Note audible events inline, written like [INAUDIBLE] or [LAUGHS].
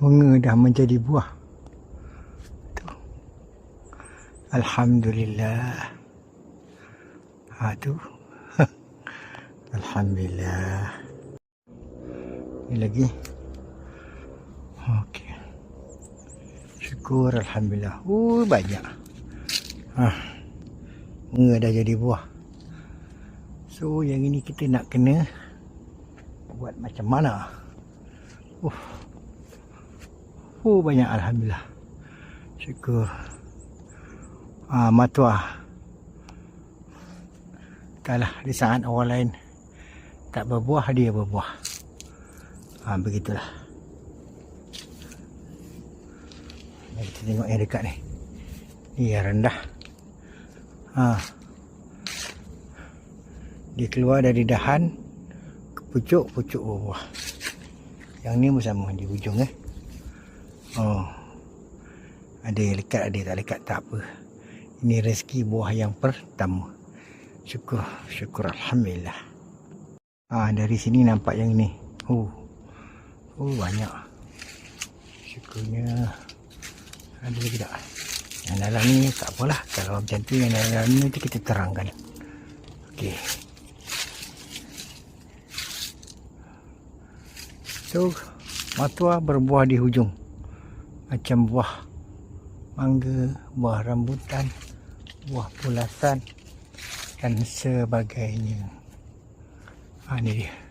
bunga dah menjadi buah. Tu. Alhamdulillah. Ha tu. [LAUGHS] Alhamdulillah. Ni lagi. Okey. Syukur Alhamdulillah. Oh banyak. Ha. Bunga dah jadi buah. So yang ini kita nak kena buat macam mana? Uh. Oh banyak Alhamdulillah. Syukur. Ah matua. Kalau di saat orang lain tak berbuah dia berbuah. Ah begitulah. Mari kita tengok yang dekat ni. Ni yang rendah. Ha. Dia keluar dari dahan pucuk-pucuk buah. Yang ni pun sama di hujung eh. Oh. Ada lekat, ada tak lekat, tak apa. Ini rezeki buah yang pertama. Syukur, syukur Alhamdulillah. Ah dari sini nampak yang ni. Oh. Oh banyak. Syukurnya. Ada lagi tak? Yang dalam ni tak apalah. Kalau macam tu yang dalam ni kita terangkan. Okey. So, matua berbuah di hujung. Macam buah mangga, buah rambutan, buah pulasan dan sebagainya. Ha, ni dia.